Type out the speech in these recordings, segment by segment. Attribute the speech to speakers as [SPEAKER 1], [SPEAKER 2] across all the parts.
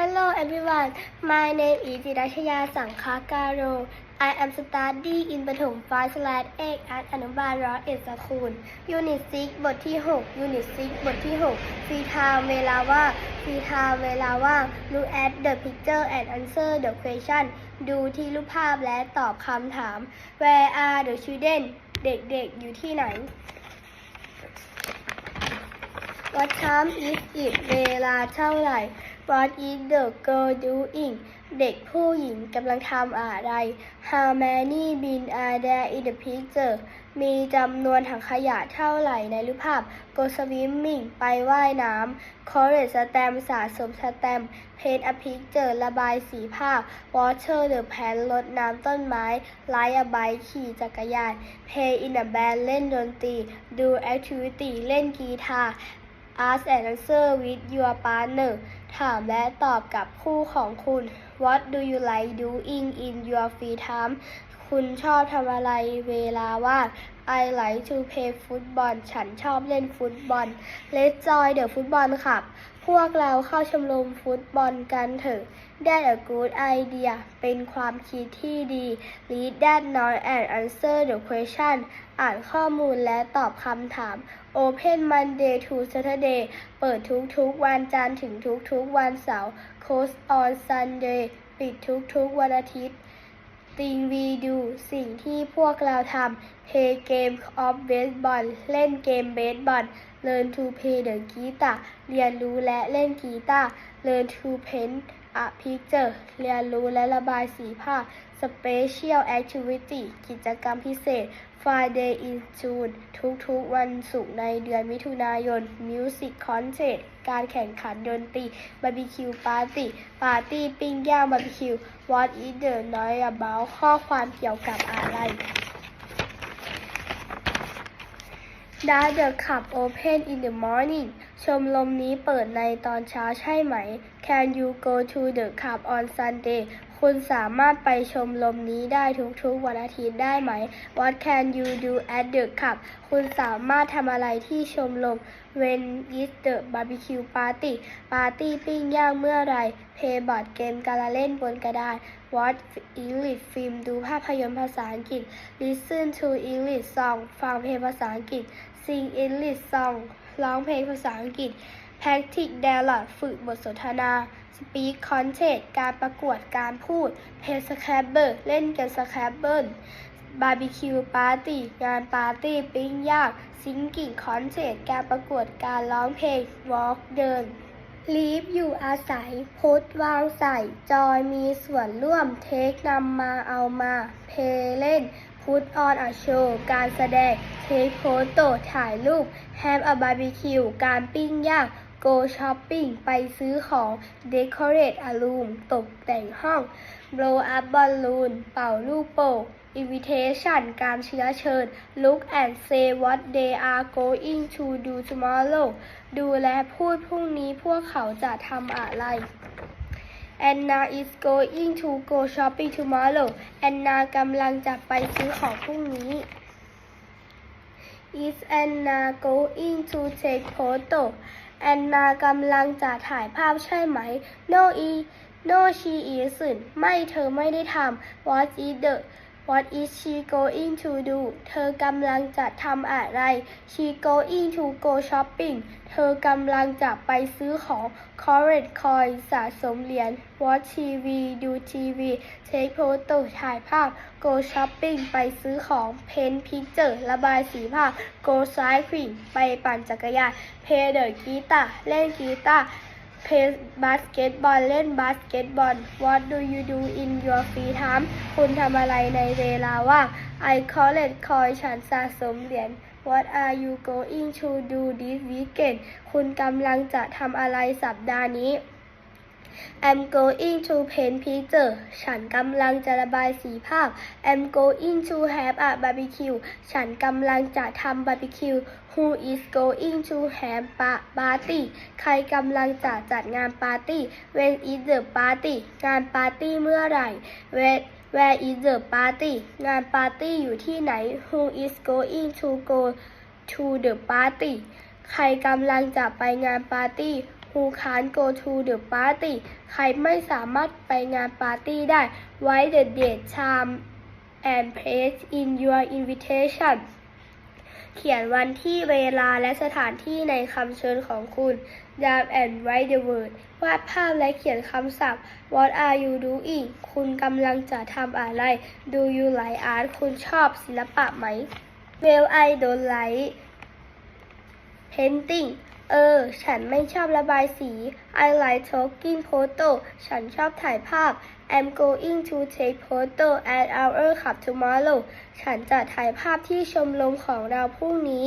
[SPEAKER 1] Hello everyone, my name is Jirachaya Sankhakaro. I am studying in ปฐม5 slash 8 at อนุบาลร้อยเอ็ดสคูล Unit 6 บทที่ 6 Unit 6 บทที่ 6 Free time เวลาว่าง Free time เวลาว่าง Look at the picture and answer the question ดูที่รูปภาพและตอบคำถาม Where are the children เด็กๆ อยู่ที่ไหน What time is it เวลาเท่าไหร่ What is the girl doing เด็กผู้หญิงกำลังทำอะไร How many bin are there in the picture มีจำนวนถังขยะเท่าไหร่ในรูปภาพ Go swimming ไปว่ายน้ำ Collect stamp สะสมสแตมป์ Paint a picture ระบายสีภาพ Water the plant รดน้ำต้นไม้ Ride a bike ขี่จักรยาน Play in a band เล่นดนตรี Do activity เล่นกีตาร์ Ask and answer with your partner ถามและตอบกับคู่ของคุณ What do you like doing in your free time คุณชอบทำอะไรเวลาว่าง I like to play football ฉันชอบเล่นฟุตบอล Let's join the football club พวกเราเข้าชมรมฟุตบอลกันเถอะ That a good idea เป็นความคิดที่ดี Read that note and answer the question อ่านข้อมูลและตอบคำถาม Open Monday to Saturday เปิดทุกๆวันจันทร์ถึงทุกๆวันเสาร์ Close on Sunday ปิดทุกๆวันอาทิตย์ Thing we do สิ่งที่พวกเราทำ Play game of baseball เล่นเกมเบสบอล Learn to play the guitar เรียนรู้และเล่นกีตาร์ Learn to paint a picture เรียนรู้และระบายสีภาพ Special activity กิจกรรมพิเศษ Friday in June ทุกๆ วันศุกร์ในเดือนมิถุนายน Music Contest การแข่งขันดนตรี Barbecue Party ปาร์ตี้ปิ้งย่าง Barbecue What is the noise about ข้อความเกี่ยวกับอะไร Does the club open in the morning ชมรมนี้เปิดในตอนเช้าใช่ไหม Can you go to the club on Sunday คุณสามารถไปชมรมนี้ได้ทุกๆวันอาทิตย์ได้ไหม What can you do at the club คุณสามารถทำอะไรที่ชมรม When is the barbecue party ปาร์ตี้ปิ้งย่างเมื่อไร Play board game การเล่นบนกระดาน Watch English film ดูภาพยนตร์ภาษาอังกฤษ Listen to English song ฟังเพลงภาษาอังกฤษ Sing English song ร้องเพลงภาษาอังกฤษ Practice dialogue ฝึกบทสนทนา Speak contest การประกวดการพูด Play Scrabble เล่นเกม Scrabble Barbecue Party งานปาร์ตี้ปิ้งย่าง Singing contest การประกวดการร้องเพลง Walk เดิน Live อยู่อาศัยพุทวางใส่ จอยมีส่วนร่วมเทคนำมาเอามาเพเล่นพุทออนอะโชว์การแสดงเทคโฟโต้ถ่ายรูป Have a barbecue การปิ้งย่าง Go shopping ไปซื้อของ Decorate a room ตกแต่งห้อง Blow up balloon เป่าลูกโป่ง Invitation การเชื้อเชิญ Look and say what they are going to do tomorrow ดูและพูดพรุ่งนี้พวกเขาจะทำอะไร Anna is going to go shopping tomorrow Anna กำลังจะไปซื้อของพรุ่งนี้ Is Anna going to take photo แอนนากำลังจะถ่ายภาพใช่ไหม No e No she isn't ไม่เธอไม่ได้ทำ What is the What is she going to do เธอกำลังจะทำอะไร She going to go shopping เธอกำลังจะไปซื้อของ Collect coin สะสมเหรียญ Watch TV ดู TV Take photo ถ่ายภาพ Go shopping ไปซื้อของ Paint picture ระบายสีภาพ Go cycling ไปปั่นจักรยาน Play the guitar เล่นกีตาร์ Play basketball เล่นบาสเกตบอล What do you do in your free time คุณทำอะไรในเวลาว่าง I collect coin ฉันสะสมเหรียญ What are you going to do this weekend คุณกำลังจะทำอะไรสัปดาห์นี้ I'm going to paint picture ฉันกำลังจะระบายสีภาพ I'm going to have a barbecue ฉันกำลังจะทำบาร์บีคิว Who is going to have a party ใครกำลังจะจัดงานปาร์ตี้ When is the party งานปาร์ตี้เมื่อไหร่ Where Where is the party งานปาร์ตี้อยู่ที่ไหน Who is going to go to the party ใครกำลังจะไปงานปาร์ตี้ who can't go to the party ใครไม่สามารถไปงานปาร์ตี้ได้ write the date time and place in your invitation เขียนวันที่เวลาและสถานที่ในคำเชิญของคุณ Draw and write the word วาดภาพและเขียนคำศัพท์ What are you doing คุณกำลังจะทำอะไร Do you like art คุณชอบศิลปะไหม Well I don't like painting เออ ฉันไม่ชอบระบายสี I like taking photo ฉันชอบถ่ายภาพ I'm going to take photo at our club tomorrow ฉันจะถ่ายภาพที่ชมรมของเราพรุ่งนี้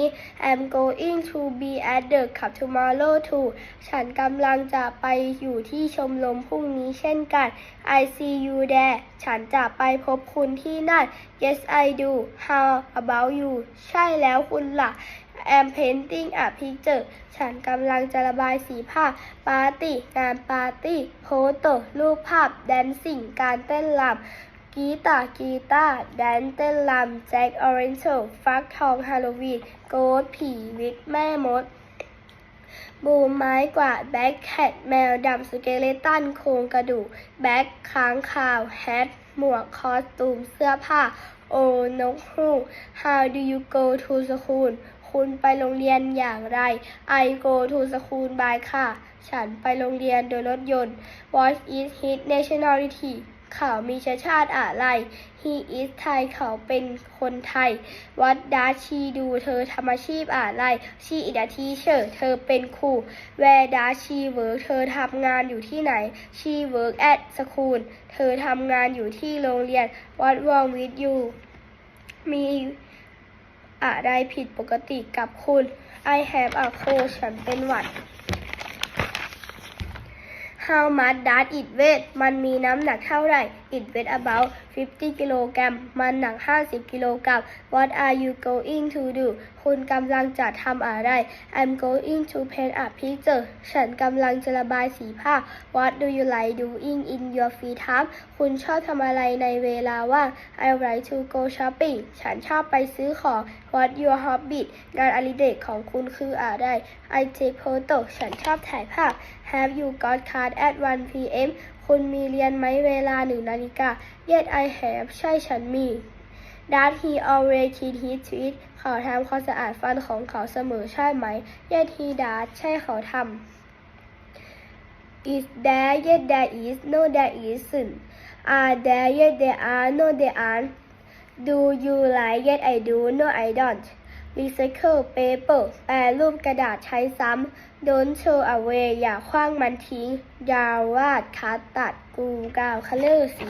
[SPEAKER 1] I'm going to be at the club tomorrow too ฉันกำลังจะไปอยู่ที่ชมรมพรุ่งนี้เช่นกัน I see you there ฉันจะไปพบคุณที่นั่น Yes I do How about you ใช่แล้วคุณล่ะ I'm painting a picture ฉันกำลังจะระบายสีภาพปาร์ตี้งานปาร์ตี้โพสโตรูปภาพแดนซิ่งการเต้นรำกีตาร์กีตาร์แดนเต้นรำแจ็คออเรนเจลฟักทองฮาโลวีนโกดผีวิกแม่มดบูมไม้กวาดแบ็คแคทแมวดำสเกเลตันโครงกระดูกแบ็คค้างคาวแฮทหมวกคอสตูมเสื้อผ้า โอนกฮูก How do you go to school คุณไปโรงเรียนอย่างไร I go to school by car ฉันไปโรงเรียนโดยรถยนต์ What is his nationality เขามีเชื้อชาติอะไร He is Thai เขาเป็นคนไทย What does she do เธอทำอาชีพอะไร She is a teacher เธอเป็นครู Where does she work เธอทำงานอยู่ที่ไหน She work at school เธอทำงานอยู่ที่โรงเรียน What wrong with you มี อะไรผิดปกติกับคุณ I have a cold ฉันเป็นหวัด How much does it weigh มันมีน้ำหนักเท่าไหร่ It weighs about 50 กิโลกรัม มันหนัก 50 กิโลกรัม What are you going to do คุณกำลังจะทำอะไร I'm going to paint a picture ฉันกำลังจะระบายสีภาพ What do you like doing in your free time คุณชอบทำอะไรในเวลาว่าง I like to go shopping ฉันชอบไปซื้อของ What your hobby งานอดิเรกของคุณคืออะไร I take photo ฉันชอบถ่ายภาพ Have you got class at 1 p.m. คุณมีเรียนไหมเวลาหนึ่งนาฬิกา Yes I have ใช่ฉันมี Does he always clean his teeth เขาทำความสะอาดฟันของเขาเสมอใช่ไหม Yes he does ใช่เขาทำ Is there Yes there is No there isn't Are there Yes there are No there aren't Do you like Yes I do No I don't Recycle paper แปรรูปกระดาษใช้ซ้ำ Don't throw away อย่าคว้างมันทิ้ง ยาวาดคัดตัดกูกาวคัลเลอร์สี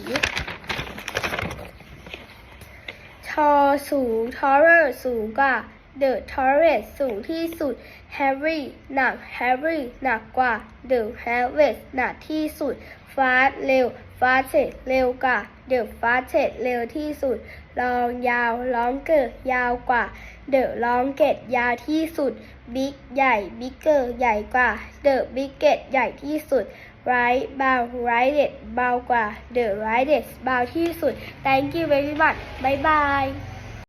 [SPEAKER 1] ทอสูง taller สูงกว่า the tallest สูงที่สุด heavy หนัก heavy หนักกว่า the heaviest หนักที่สุด fast เร็ว fastest เร็วกว่า เดอะฟาสเทสเร็วที่สุด ลองยาวล้องเกิดยาวกว่า เดอะล้องเกตยาวที่สุด บิ๊กใหญ่ บิ๊กเกอร์ใหญ่กว่า เดอะบิ๊กเกตใหญ่ที่สุดไรเบาไรเด็ดเบากว่า เดอะไรเด็ดเบาที่สุด thank you very much บายบาย